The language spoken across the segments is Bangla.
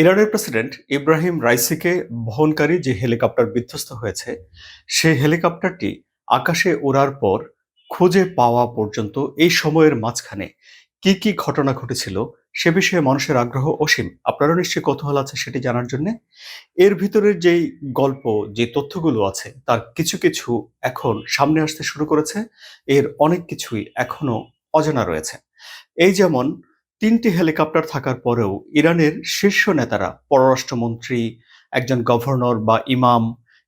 ইরানের প্রেসিডেন্ট ইব্রাহিম রাইসিকে বহনকারী যে হেলিকপ্টার বিধ্বস্ত হয়েছে, সেই হেলিকপ্টারটি আকাশে ওড়ার পর খুঁজে পাওয়া পর্যন্ত এই সময়ের মাঝখানে কি কি ঘটনা ঘটেছিল সে বিষয়ে মানুষের আগ্রহ। অসীম, আপনারও নিশ্চয়ই কৌতূহল আছে সেটি জানার জন্য। এর ভিতরের যেই গল্প, যে তথ্যগুলো আছে, তার কিছু কিছু এখন সামনে আসতে শুরু করেছে। এর অনেক কিছুই এখনও অজানা রয়েছে। এই যেমন তিনটি হেলিকপ্টার থাকার পরেও ইরানের শীর্ষ নেতারা, পররাষ্ট্রমন্ত্রী, একজন গভর্নর বা ইমাম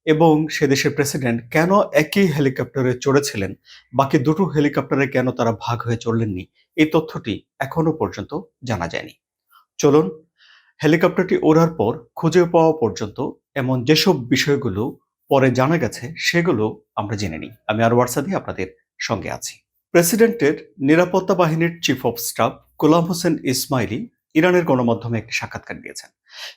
এবং সে দেশের প্রেসিডেন্ট কেন একই হেলিকপ্টারে চড়েছিলেন? বাকি দুটো হেলিকপ্টারে কেন তারা ভাগ হয়ে চললেননি এই তথ্যটি এখনও পর্যন্ত জানা যায়নি। চলুন, হেলিকপ্টারটি ওড়ার পর খুঁজে পাওয়া পর্যন্ত এমন যেসব বিষয়গুলো পরে জানা গেছে সেগুলো আমরা জেনে নিই। আমি আর হোয়াটসঅ্যাপে আপনাদের সঙ্গে আছি। প্রেসিডেন্টের নিরাপত্তা বাহিনীর chief of staff Gholam Hossein Esmaili ইরানের গণমাধ্যমে একটি সাক্ষাৎকার দিয়েছেন।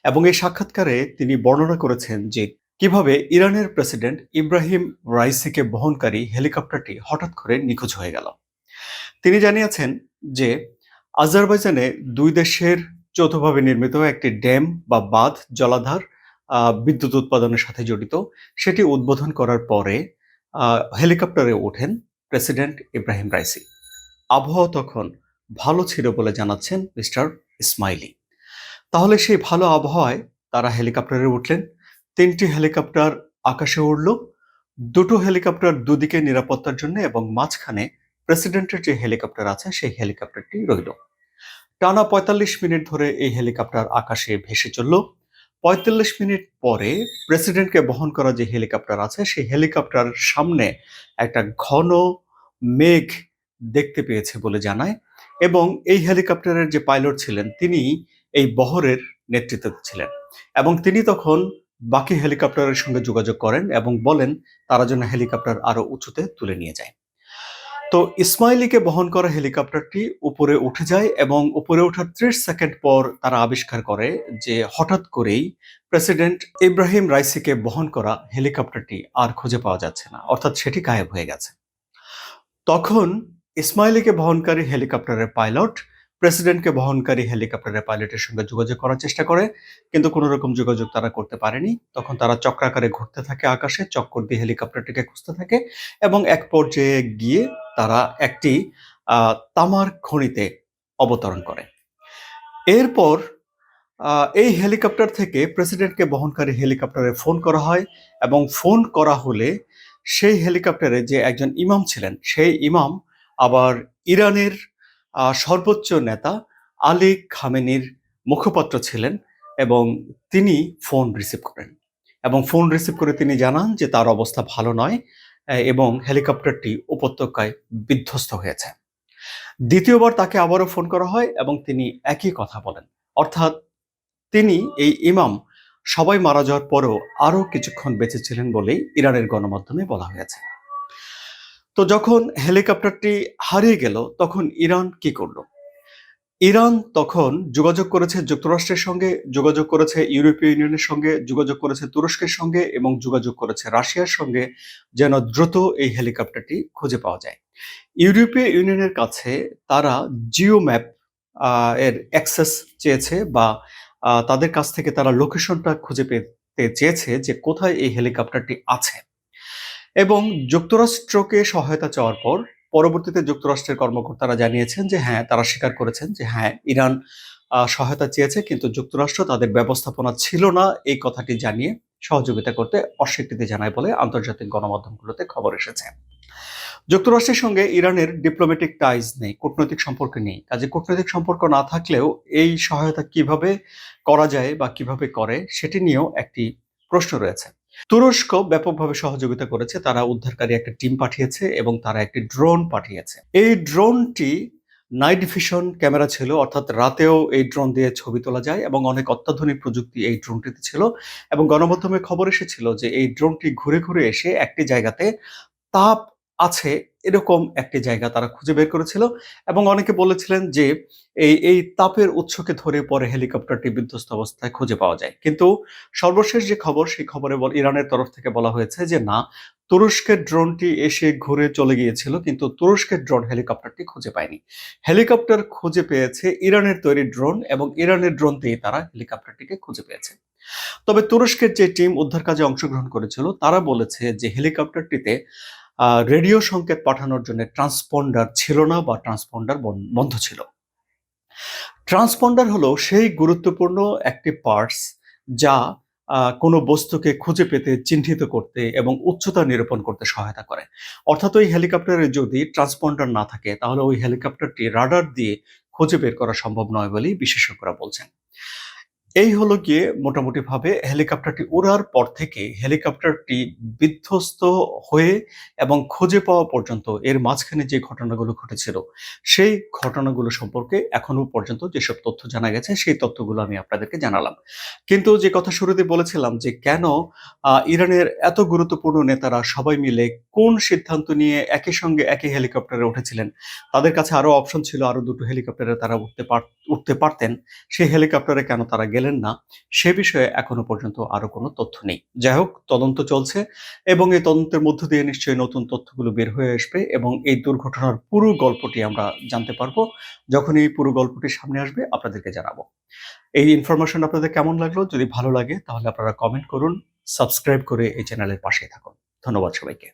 এবং এই সাক্ষাৎকারে তিনি বর্ণনা করেছেন যে, কীভাবে ইরানের প্রেসিডেন্ট ইব্রাহিম রাইসিকে বহনকারী হেলিকপ্টারটি হঠাৎ করে নিখোঁজ হয়ে গেল। তিনি জানিয়েছেন যে, আজারবাইজানে দুই দেশের যৌথভাবে নির্মিত একটি ড্যাম বা বাঁধ জলাধার বিদ্যুৎ উৎপাদনের সাথে জড়িত। সেটি উদ্বোধন করার পরে হেলিকপ্টারে ওঠেন প্রেসিডেন্ট ইব্রাহিম রাইসি। আবহাওয়া তখন ভালো ছিল বলে জানাচ্ছেন মিস্টার ইসমাইলি তাহলে সেই ভালো আবহাওয়ায় তারা হেলিকপ্টারে উঠলেন, তিনটি হেলিকপ্টার আকাশে উড়ল, দুটো হেলিকপ্টার দুদিকে নিরাপত্তার জন্য এবং মাঝখানে প্রেসিডেন্টের যে হেলিকপ্টার আছে সেই হেলিকপ্টারটি রইল। টানা পঁয়তাল্লিশ মিনিট ধরে এই হেলিকপ্টার আকাশে ভেসে চলল। পঁয়তাল্লিশ মিনিট পরে প্রেসিডেন্টকে বহন করা যে হেলিকপ্টার আছে সেই হেলিকপ্টার সামনে একটা ঘন মেঘ দেখতে পেয়েছে বলে জানায় এবং এই হেলিকপ্টারের যে পাইলট ছিলেন, তিনি এই বহরের নেতৃত্বে ছিলেন এবং তিনি তখন বাকি হেলিকপ্টারের সঙ্গে যোগাযোগ করেন এবং বলেন, তারা যেন হেলিকপ্টার আরও উঁচুতে তুলে নিয়ে যায়। তো ইসমাইলিকে বহন করা হেলিকপ্টারটি উপরে উঠে যায় এবং উপরে ওঠার ত্রিশ সেকেন্ড পর তারা আবিষ্কার করে যে হঠাৎ করেই প্রেসিডেন্ট ইব্রাহিম রাইসিকে বহন করা হেলিকপ্টারটি আর খুঁজে পাওয়া যাচ্ছে না, অর্থাৎ সেটি গায়েব হয়ে গেছে। তখন ইসমাইলিকে বহনকারী হেলিকপ্টারের পাইলট, প্রেসিডেন্টকে বহনকারী হেলিকপ্টারের পাইলটের সঙ্গে যোগাযোগ করার চেষ্টা করে, কিন্তু কোনো রকম যোগাযোগ তারা করতে পারেনি। তখন তারা চক্রাকারে ঘুরতে থাকে আকাশে, চক্কর দিয়ে হেলিকপ্টারটিকে খুঁজতে থাকে এবং এক পর্যায়ে গিয়ে তারা একটি তামার খনিতে অবতরণ করে। এরপর এই হেলিকপ্টার থেকে প্রেসিডেন্টকে বহনকারী হেলিকপ্টারে ফোন করা হয় এবং ফোন করা হলে সেই হেলিকপ্টারে যে একজন ইমাম ছিলেন, সেই ইমাম আবার ইরানের সর্বোচ্চ নেতা আলী খামেনির মুখপাত্র ছিলেন এবং তিনি ফোন রিসিভ করেন এবং ফোন রিসিভ করে তিনি জানান যে তার অবস্থা ভালো নয় এবং হেলিকপ্টারটি উপত্যকায় বিধ্বস্ত হয়েছে। দ্বিতীয়বার তাকে আবারও ফোন করা হয় এবং তিনি একই কথা বলেন। অর্থাৎ তিনি এই ইমাম সবাই মারা যাওয়ার পরেও আরও কিছুক্ষণ বেঁচে ছিলেন বলেই ইরানের গণমাধ্যমে বলা হয়েছে। তো যখন হেলিকপ্টারটি হারিয়ে গেল, তখন ইরান কি করল? ইরান তখন যোগাযোগ করেছে যুক্তরাষ্ট্রের সঙ্গে, যোগাযোগ করেছে ইউরোপীয় ইউনিয়নের সঙ্গে, যোগাযোগ করেছে তুরস্কের সঙ্গে এবং যোগাযোগ করেছে রাশিয়ার সঙ্গে যেন দ্রুত এই হেলিকপ্টারটি খুঁজে পাওয়া যায়। ইউরোপীয় ইউনিয়নের কাছে তারা জিও ম্যাপ এর অ্যাক্সেস চেয়েছে বা তাদের কাছ থেকে তারা লোকেশনটা খুঁজে পেতে চেয়েছে যে কোথায় এই হেলিকপ্টারটি আছে। এবং যুক্তরাষ্ট্রকে সহায়তা চাওয়ার পর পরবর্তীতে যুক্তরাষ্ট্রের কর্মকর্তারা জানিয়েছেন যে হ্যাঁ তারা স্বীকার করেছেন যে হ্যাঁ ইরান সহায়তা চেয়েছে, কিন্তু যুক্তরাষ্ট্র তাদের ব্যবস্থাপনা ছিল না এই কথাটি জানিয়ে সহযোগিতা করতে অস্বীকৃতি জানায় বলে আন্তর্জাতিক গণমাধ্যমগুলোতে খবর এসেছে। যুক্তরাষ্ট্রের সঙ্গে ইরানের ডিপ্লোম্যাটিক টাইজ নেই, কূটনৈতিক সম্পর্ক নেই। কাজে কূটনৈতিক সম্পর্ক না থাকলেও এই সহায়তা কীভাবে করা যায় বা কীভাবে করে, সেটি নিয়েও একটি প্রশ্ন রয়েছে। তুরস্ক ব্যাপকভাবে সহযোগিতা করেছে, তারা উদ্ধারকারী একটা টিম পাঠিয়েছে এবং তারা একটি ড্রোন পাঠিয়েছে। এই ড্রোনটি নাইট ভিশন ক্যামেরা ছিল, অর্থাৎ রাতেও এই ড্রোন দিয়ে ছবি তোলা যায় এবং অনেক অত্যাধুনিক প্রযুক্তি এই ড্রোনটিতে ছিল এবং গণমাধ্যমে খবর এসেছিল যে এই ড্রোনটি ঘুরে ঘুরে এসে একটি জায়গাতে তাপ আছে, এরকম একটি জায়গা তারা খুঁজে বের করেছিল এবং অনেকে বলেছিলেন যে এই এই তাপের উৎসকে ধরে পরে হেলিকপ্টারটি বিধ্বস্ত অবস্থায় খুঁজে পাওয়া যায়। কিন্তু সর্বশেষ যে খবর, সেই খবরে ইরানের তরফ থেকে বলা হয়েছে যে না তুরস্কের ড্রোনটি এসে ঘুরে চলে গিয়েছিল, কিন্তু তুরস্কের ড্রোন হেলিকপ্টারটি খুঁজে পায়নি। হেলিকপ্টার খুঁজে পেয়েছে ইরানের তৈরি ড্রোন এবং ইরানের ড্রোন দিয়ে তারা হেলিকপ্টারটিকে খুঁজে পেয়েছে। তবে তুরস্কের যে টিম উদ্ধার কাজে অংশগ্রহণ করেছিল, তারা বলেছে যে হেলিকপ্টারটিতে রেডিও সংকেত পাঠানোর জন্য ট্রান্সপন্ডার ছিল না বা ট্রান্সপন্ডার বন- বন্ধ ছিল। ট্রান্সপন্ডার হলো সেই গুরুত্বপূর্ণ একটি পার্টস যা কোনো বস্তুকে খুঁজে পেতে চিহ্নিত করতে এবং উচ্চতা নিরূপণ করতে সহায়তা করে। অর্থাৎ ওই হেলিকপ্টারে যদি ট্রান্সপন্ডার না থাকে, তাহলে ওই হেলিকপ্টারটি রাডার দিয়ে খুঁজে বের করা সম্ভব নয় বলেই বিশেষজ্ঞরা বলছেন। এই হলো গিয়ে মোটামুটি ভাবে হেলিকপ্টারটি ওড়ার পর থেকে হেলিকপ্টারটি বিধ্বস্ত হয়ে এবং খুঁজে পাওয়া পর্যন্ত এর মাঝখানে যে ঘটনাগুলো ঘটেছিল, সেই ঘটনাগুলো সম্পর্কে এখনও পর্যন্ত যেসব তথ্য জানা গেছে, সেই তথ্যগুলো আমি আপনাদেরকে জানালাম। কিন্তু যে কথা শুরুতে বলেছিলাম যে কেন ইরানের এত গুরুত্বপূর্ণ নেতারা সবাই মিলে কোন সিদ্ধান্ত নিয়ে একই সঙ্গে একই হেলিকপ্টারে উঠেছিলেন, তাদের কাছে আরও অপশন ছিল, আরও দুটো হেলিকপ্টারে তারা উঠতে পার, উঠতে পারতেন, সেই হেলিকপ্টারে কেন তারা গেলেন না, সে বিষয়ে এখনও পর্যন্ত আরও কোনো তথ্য নেই। যাই হোক, তদন্ত চলছে এবং এই তদন্তের মধ্য দিয়ে নিশ্চয়ই নতুন তথ্যগুলো বের হয়ে আসবে এবং এই দুর্ঘটনার পুরো গল্পটি আমরা জানতে পারব। যখন এই পুরো গল্পটি সামনে আসবে, আপনাদেরকে জানাব। এই ইনফরমেশন আপনাদের কেমন লাগল? যদি ভালো লাগে, তাহলে আপনারা কমেন্ট করুন সাবস্ক্রাইব করে এই চ্যানেলের পাশে থাকুন। ধন্যবাদ সবাইকে।